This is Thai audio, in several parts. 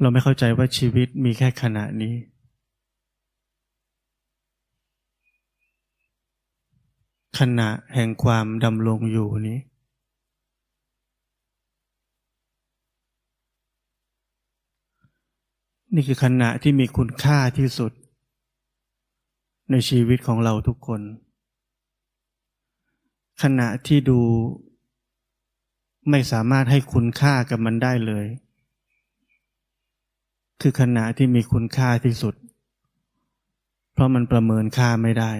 เราไม่เข้าใจว่าชีวิตมีแค่ขณะนี้ ขณะแห่งความดำรงอยู่นี้ นี่คือขณะที่มีคุณค่าที่สุด ในชีวิตของเราทุกคน ขณะที่ดูไม่สามารถให้คุณค่ากับมันได้เลย คือขณะที่มีคุณค่าที่สุด เพราะมันประเมินค่าไม่ได้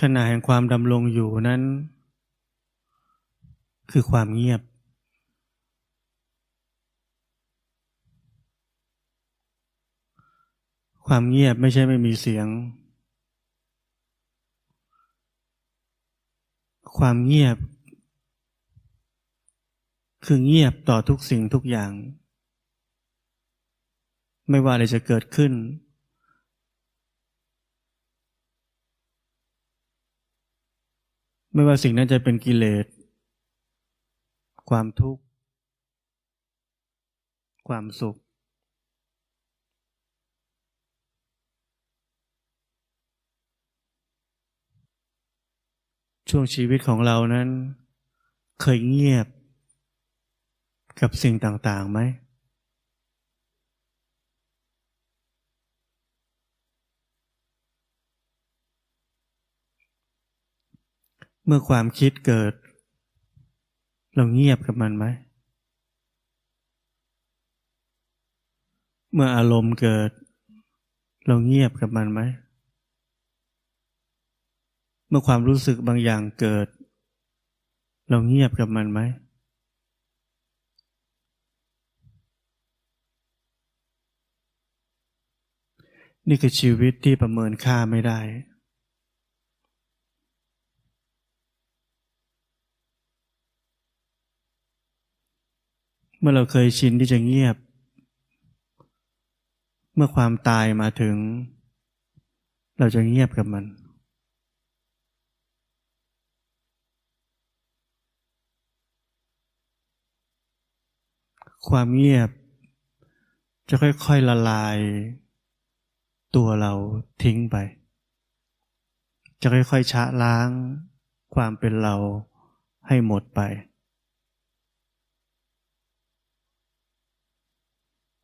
ขณะแห่งความดำรงอยู่นั้น คือความเงียบ ความเงียบไม่ใช่ไม่มีเสียง ความเงียบ คือเงียบต่อทุกสิ่งทุกอย่าง ไม่ว่าอะไรจะเกิดขึ้น ไม่ว่าสิ่งนั้นจะเป็นกิเลส ความทุกข์ ความสุข ช่วงชีวิตของเรานั้น เคยเงียบ กับสิ่งต่างๆไหม เมื่อความคิดเกิด เราเงียบกับมันไหม เมื่ออารมณ์เกิด เราเงียบกับมันไหม เมื่อความรู้สึกบางอย่างเกิด เราเงียบกับมันไหม นี่คือชีวิตที่ประเมินค่าไม่ได้ เมื่อเราเคยชินที่จะเงียบ เมื่อความตายมาถึง เราจะเงียบกับมัน ความเงียบ จะค่อยๆละลาย ตัวเราทิ้งไป จะค่อยๆชะล้าง ความเป็นเราให้หมดไป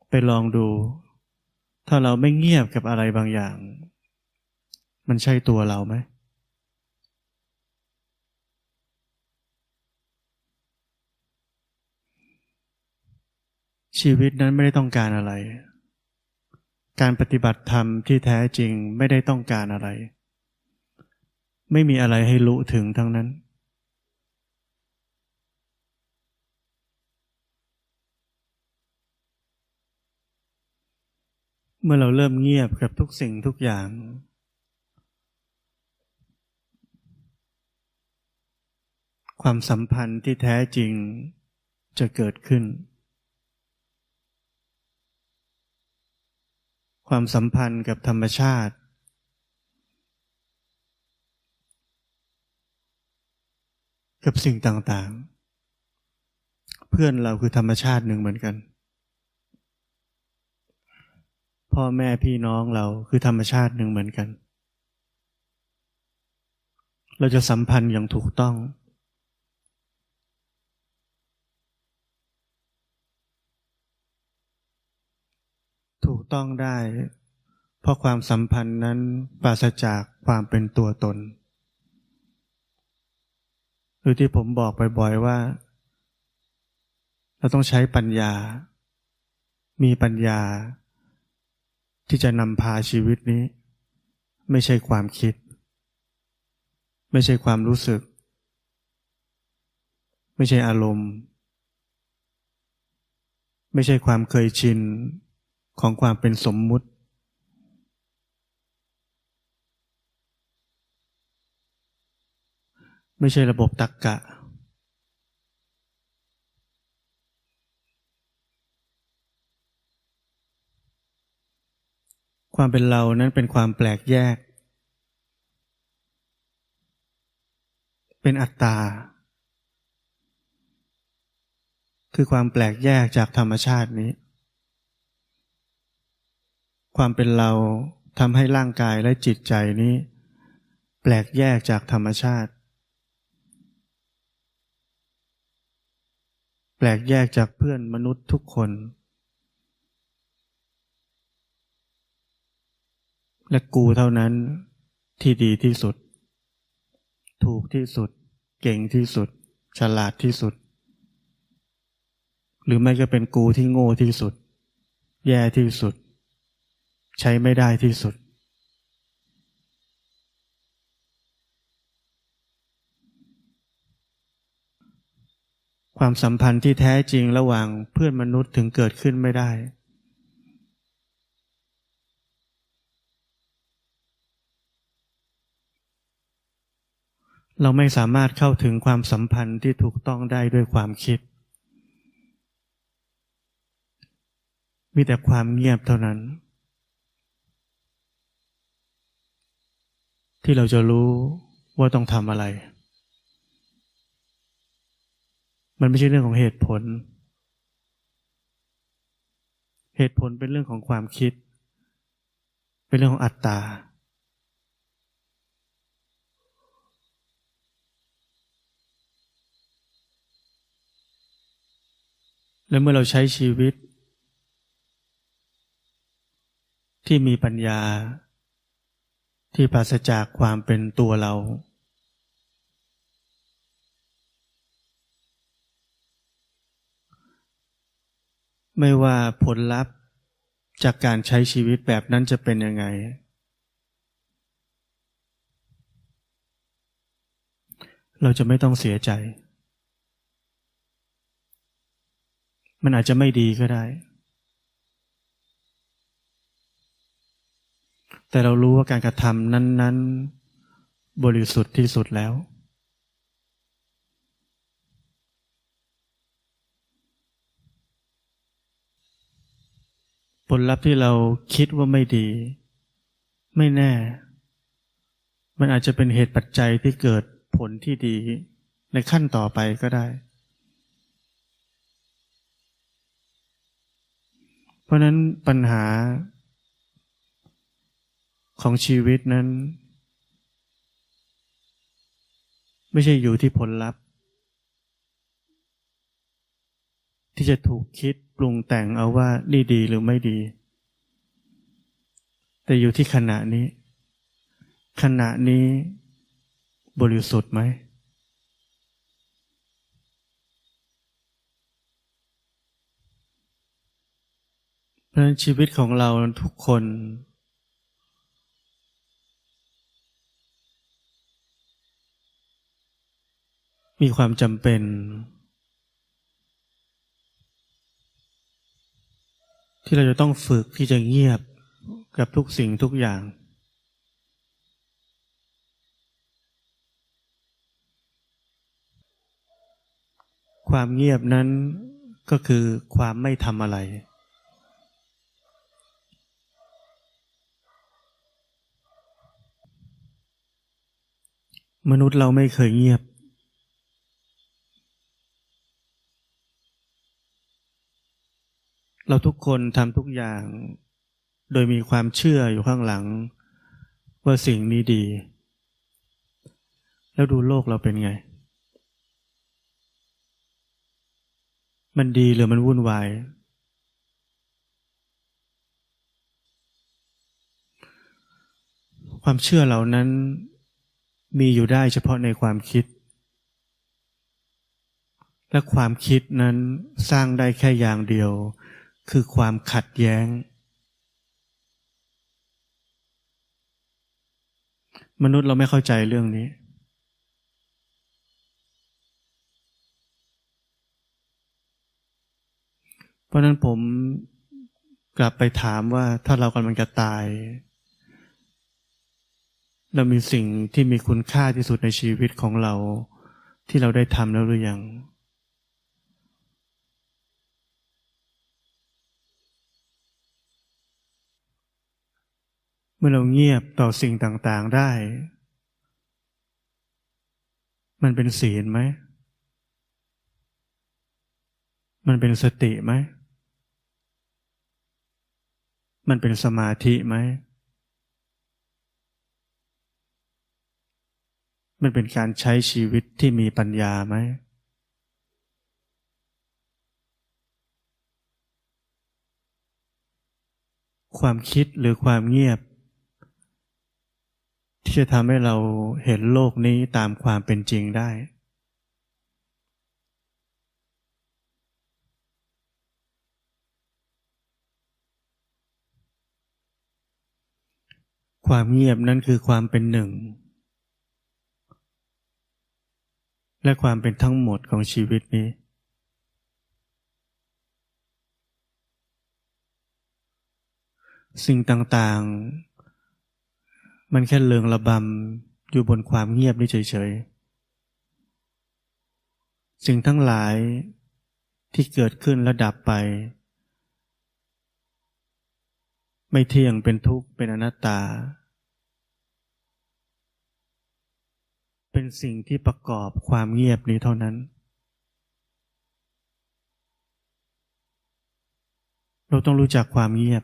ไปลองดู ถ้าเราไม่เงียบกับอะไรบางอย่าง มันใช่ตัวเราไหม ชีวิตนั้นไม่ได้ต้องการอะไร การปฏิบัติธรรมที่แท้จริงไม่ได้ต้องการอะไร ไม่มีอะไรให้รู้ถึงทั้งนั้น เมื่อเราเริ่มเงียบกับทุกสิ่งทุกอย่างความสัมพันธ์ที่แท้จริงจะเกิดขึ้น ความสัมพันธ์กับธรรมชาติ กับสิ่งต่างๆ เพื่อนเราคือธรรมชาติหนึ่งเหมือนกัน พ่อแม่พี่น้องเราคือธรรมชาติหนึ่งเหมือนกัน เราจะสัมพันธ์อย่างถูกต้อง ถูกต้องได้ เพราะความสัมพันธ์นั้นปราศจากความเป็นตัวตนหรือที่ผมบอกบ่อยๆว่า เราต้องใช้ปัญญา มีปัญญา ที่จะนำพาชีวิตนี้ ไม่ใช่ความคิด ไม่ใช่ความรู้สึก ไม่ใช่อารมณ์ ไม่ใช่ความเคยชิน ของความเป็นสมมุติ ไม่ใช่ระบบตักกะ ความเป็นเรานั้นเป็นความแปลกแยก เป็นอัตตา คือความแปลกแยกจากธรรมชาตินี้ ความเป็นเราทำให้ร่างกายและจิตใจนี้ แปลกแยกจากธรรมชาติ แปลกแยกจากเพื่อนมนุษย์ทุกคน และกูเท่านั้นที่ดีที่สุด ถูกที่สุด เก่งที่สุด ฉลาดที่สุด หรือไม่ก็เป็นกูที่โง่ที่สุด แย่ที่สุด ใช้ไม่ได้ที่สุด ความสัมพันธ์ที่แท้จริงระหว่างเพื่อนมนุษย์ถึงเกิดขึ้นไม่ได้ เราไม่สามารถเข้าถึงความสัมพันธ์ที่ถูกต้องได้ด้วยความคิดมีแต่ความเงียบเท่านั้น ที่เราจะรู้ว่าต้องทำอะไร มันไม่ใช่เรื่องของเหตุผล เหตุผลเป็นเรื่องของความคิด เป็นเรื่องของอัตตา และเมื่อเราใช้ชีวิต ที่มีปัญญา ที่ปราศจากความเป็นตัวเรา ไม่ว่าผลลัพธ์จากการใช้ชีวิตแบบนั้นจะเป็นยังไง เราจะไม่ต้องเสียใจ มันอาจจะไม่ดีก็ได้ แต่เรารู้ว่าการกระทำนั้น ๆ บริสุทธิ์ที่สุดแล้ว ผลลัพธ์ที่เราคิดว่าไม่ดี ไม่แน่ มันอาจจะเป็นเหตุปัจจัยที่เกิดผลที่ดีในขั้นต่อไปก็ได้ เพราะนั้นปัญหา ของชีวิตนั้น ไม่ใช่อยู่ที่ผลลัพธ์ ที่จะถูกคิดปรุงแต่งเอาว่านี่ดีหรือไม่ดี แต่อยู่ที่ขณะนี้ ขณะนี้บริสุทธิ์ไหมเพราะฉะนั้นชีวิตของเราทุกคน มีความจำเป็น ที่เราจะต้องฝึกที่จะเงียบกับทุกสิ่งทุกอย่าง ความเงียบนั้นก็คือความไม่ทำอะไร มนุษย์เราไม่เคยเงียบ เราทุกคนทำทุกอย่าง โดยมีความเชื่ออยู่ข้างหลัง ว่าสิ่งนี้ดี แล้วดูโลกเราเป็นไง มันดีหรือมันวุ่นวาย ความเชื่อเหล่านั้นมีอยู่ได้เฉพาะในความคิด และความคิดนั้นสร้างได้แค่อย่างเดียว คือความขัดแย้ง มนุษย์เราไม่เข้าใจเรื่องนี้ เพราะนั้นผมกลับไปถามว่าถ้าเรากำลังจะตาย เรามีสิ่งที่มีคุณค่าที่สุดในชีวิตของเรา ที่เราได้ทำแล้วหรือยัง มื่อเราเงียบต่อสิ่งต่างๆได้ มันเป็นศีลไหม มันเป็นสติไหม มันเป็นสมาธิไหม มันเป็นการใช้ชีวิตที่มีปัญญาไหมความคิดหรือความเงียบ ที่จะทำให้เราเห็นโลกนี้ตามความเป็นจริงได้ ความเงียบนั้นคือความเป็นหนึ่ง และความเป็นทั้งหมดของชีวิตนี้สิ่งต่างๆ มันแค่เลืองระบำอยู่บนความเงียบนี่เฉยๆ สิ่งทั้งหลายที่เกิดขึ้นและดับไป ไม่เที่ยงเป็นทุกข์เป็นอนัตตา เป็นสิ่งที่ประกอบความเงียบนี้เท่านั้น เราต้องรู้จักความเงียบ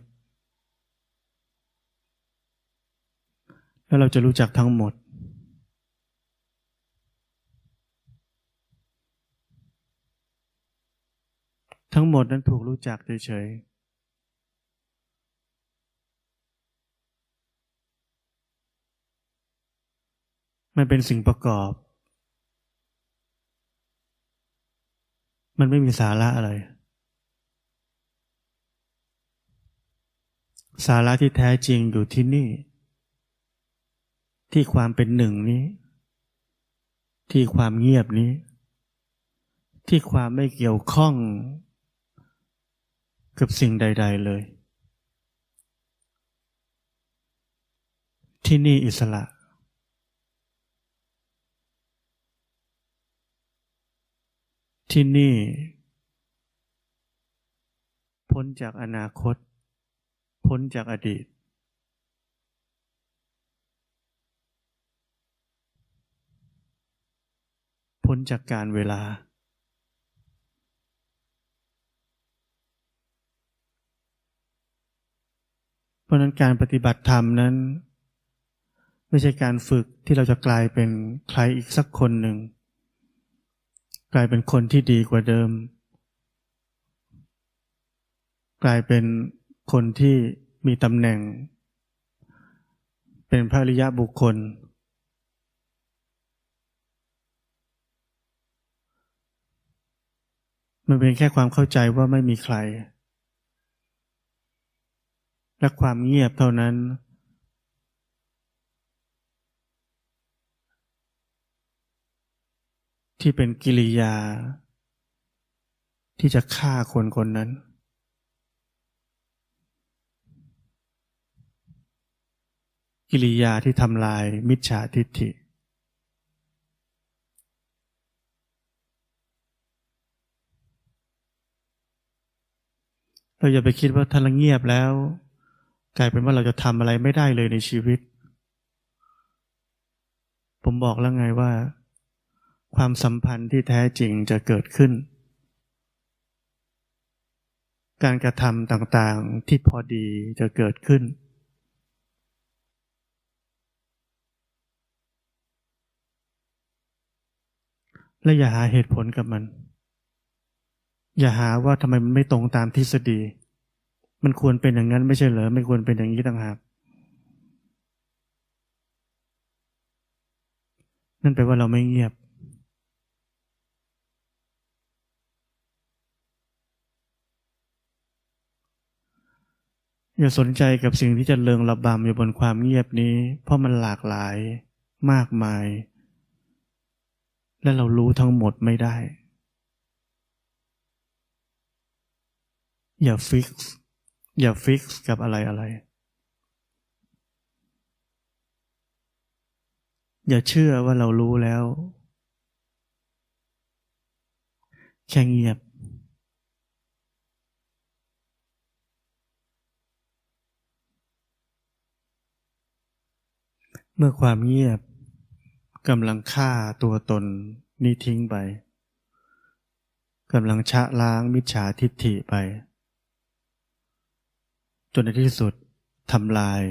แล้วเราจะรู้จักทั้งหมด ทั้งหมดนั้นถูกรู้จักเฉยๆมันเป็นสิ่งประกอบ มันไม่มีสาระอะไร สาระที่แท้จริงอยู่ที่นี่ ที่ความเป็นหนึ่งนี้ ที่ความเงียบนี้ ที่ความไม่เกี่ยวข้องกับสิ่งใด ๆเลย ที่นี่อิสระ ที่นี่ พ้นจากอนาคต พ้นจากอดีต พ้นจากการเวลา เพราะนั้นการปฏิบัติธรรมนั้น ไม่ใช่การฝึกที่เราจะกลายเป็นใครอีกสักคนหนึ่ง กลายเป็นคนที่ดีกว่าเดิม กลายเป็นคนที่มีตำแหน่ง เป็นพระริยะบุคคล มันเป็นแค่ความเข้าใจว่าไม่มีใคร และความเงียบเท่านั้น ที่เป็นกิริยา ที่จะฆ่าคนคนนั้นกิริยาที่ทำลายมิจฉาทิฏฐิ เราอย่าไปคิดว่าถ้าเราเงียบแล้ว กลายเป็นว่าเราจะทำอะไรไม่ได้เลยในชีวิต ผมบอกแล้วไงว่า ความสัมพันธ์ที่แท้จริงจะเกิดขึ้น การกระทำต่างๆที่พอดีจะเกิดขึ้น และอย่าหาเหตุผลกับมัน อย่าหาว่าทำไมมันไม่ตรงตามทฤษฎี มันควรเป็นอย่างนั้นไม่ใช่เหรอ ไม่ควรเป็นอย่างนี้ต่างหาก นั่นแปลว่าเราไม่เงียบ อย่าสนใจกับสิ่งที่จะเริงระบำอยู่บนความเงียบนี้ เพราะมันหลากหลายมากมาย และเรารู้ทั้งหมดไม่ได้ อย่าฟิกอย่าฟิกกับอะไรอะไร อย่าเชื่อว่าเรารู้แล้ว แค่เงียบ เมื่อความเงียบกำลังฆ่าตัวตนนี้ทิ้งไปกำลังชะล้างมิจฉาทิฏฐิไป จนในที่สุดทำลาย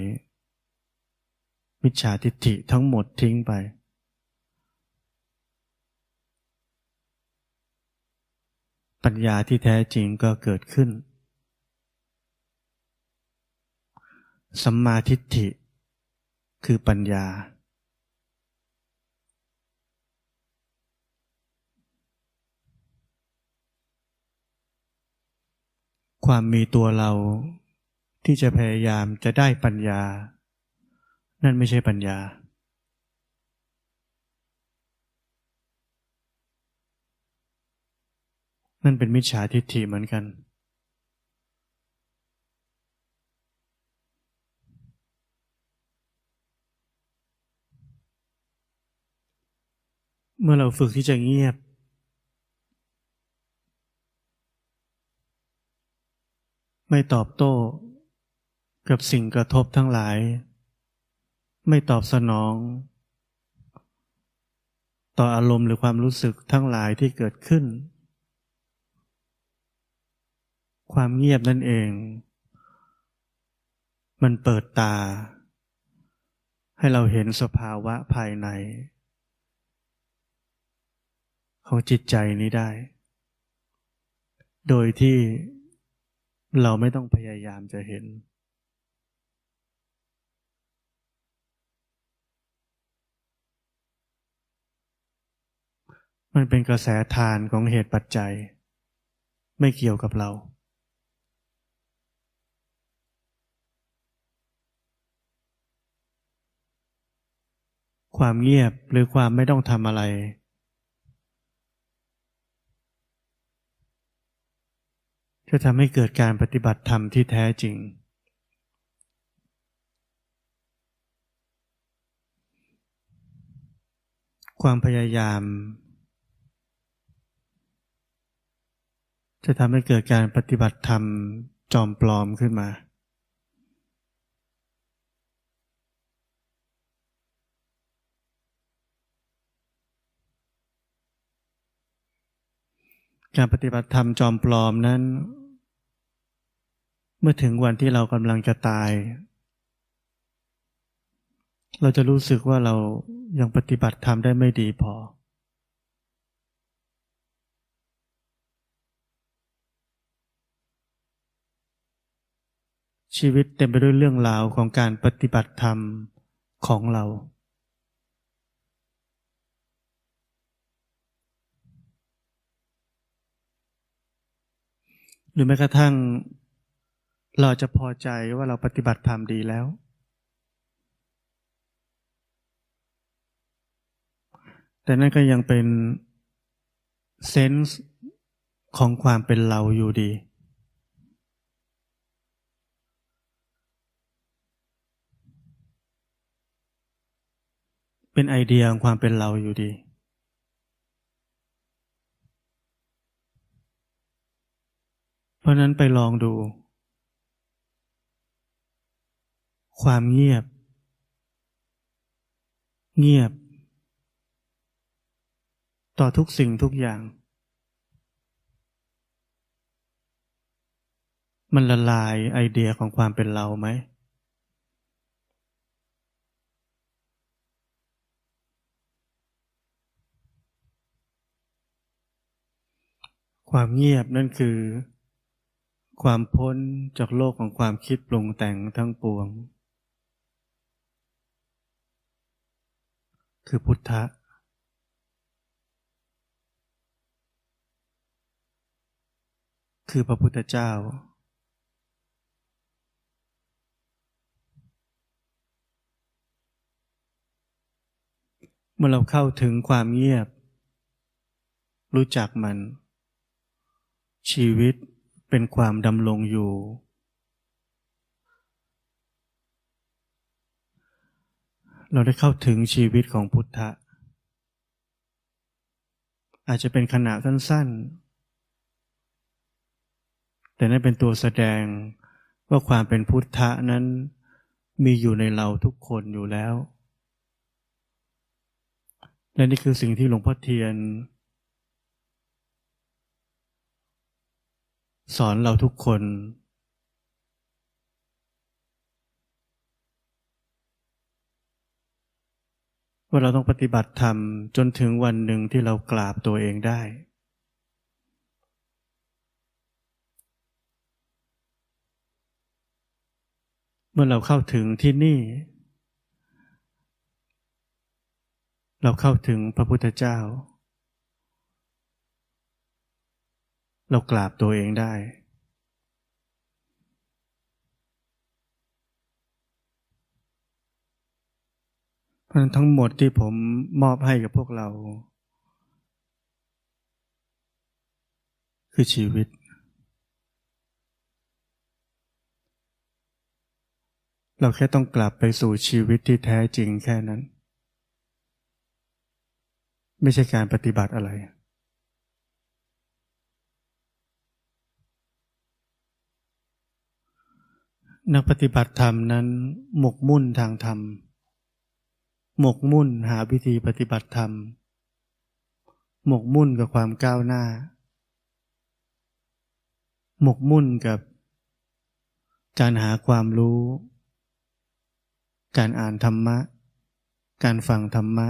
มิจฉาทิฏฐิทั้งหมดทิ้งไป ปัญญาที่แท้จริงก็เกิดขึ้น สัมมาทิฏฐิ คือปัญญา ความมีตัวเรา ที่จะพยายามจะได้ปัญญา นั่นไม่ใช่ปัญญา นั่นเป็นมิจฉาทิฏฐิเหมือนกัน เมื่อเราฝึกที่จะเงียบไม่ตอบโต้ กับสิ่งกระทบทั้งหลาย ไม่ตอบสนอง ต่ออารมณ์หรือความรู้สึกทั้งหลายที่เกิดขึ้น ความเงียบนั่นเอง มันเปิดตา ให้เราเห็นสภาวะภายใน ของจิตใจนี้ได้ โดยที่เราไม่ต้องพยายามจะเห็น มันเป็นกระแสทานของเหตุปัจจัย ไม่เกี่ยวกับเรา ความเงียบหรือความไม่ต้องทำอะไร จะทำให้เกิดการปฏิบัติธรรมที่แท้จริงความพยายาม จะทำให้เกิดการปฏิบัติธรรมจอมปลอมขึ้นมา การปฏิบัติธรรมจอมปลอมนั้น เมื่อถึงวันที่เรากำลังจะตาย เราจะรู้สึกว่าเรายังปฏิบัติธรรมได้ไม่ดีพอ ชีวิตเต็มไปด้วยเรื่องราวของการปฏิบัติธรรมของเรา หรือแม้กระทั่ง เราจะพอใจว่าเราปฏิบัติธรรมดีแล้ว แต่นั่นก็ยังเป็นเซนส์ของความเป็นเราอยู่ดี เป็นไอเดียของความเป็นเราอยู่ดี เพราะนั้นไปลองดู ความเงียบ เงียบ ต่อทุกสิ่งทุกอย่าง มันละลายไอเดียของความเป็นเราไหม ความเงียบนั่นคือ ความพ้นจากโลกของความคิดปรุงแต่งทั้งปวง คือพุทธะ คือพระพุทธเจ้า เมื่อเราเข้าถึงความเงียบ รู้จักมัน ชีวิตเป็นความดำรงอยู่ เราได้เข้าถึงชีวิตของพุทธะ อาจจะเป็นขณะสั้นๆ แต่นั่นเป็นตัวแสดงว่าความเป็นพุทธะนั้นมีอยู่ในเราทุกคนอยู่แล้ว และนี่คือสิ่งที่หลวงพ่อเทียน สอนเราทุกคน ว่าเราต้องปฏิบัติธรรมจนถึงวันหนึ่งที่เรากราบตัวเองได้ เมื่อเราเข้าถึงที่นี่ เราเข้าถึงพระพุทธเจ้า เรากราบตัวเองได้ เพราะฉะนั้นทั้งหมดที่ผมมอบให้กับพวกเรา คือชีวิต เราแค่ต้องกลับไปสู่ชีวิตที่แท้จริงแค่นั้น ไม่ใช่การปฏิบัติอะไร นักปฏิบัติธรรมนั้น หมกมุ่นทางธรรม หมกมุ่นหาวิธีปฏิบัติธรรม หมกมุ่นกับความก้าวหน้า หมกมุ่นกับการหาความรู้ การอ่านธรรมะ การฟังธรรมะ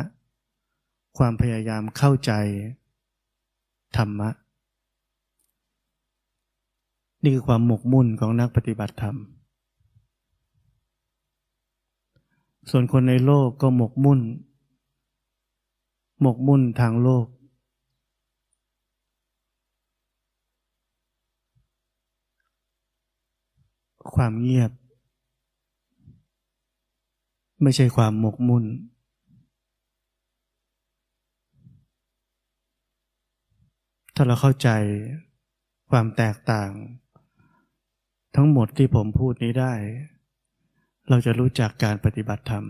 ความพยายามเข้าใจ ธรรมะ นี่คือความหมกมุ่นของนักปฏิบัติธรรม ส่วนคนในโลกก็หมกมุ่น หมกมุ่นทางโลก ความเงียบ ไม่ใช่ความหมกมุ่น ถ้าเราเข้าใจความแตกต่าง ทั้งหมดที่ผมพูดนี้ได้ เราจะรู้จักการปฏิบัติธรรม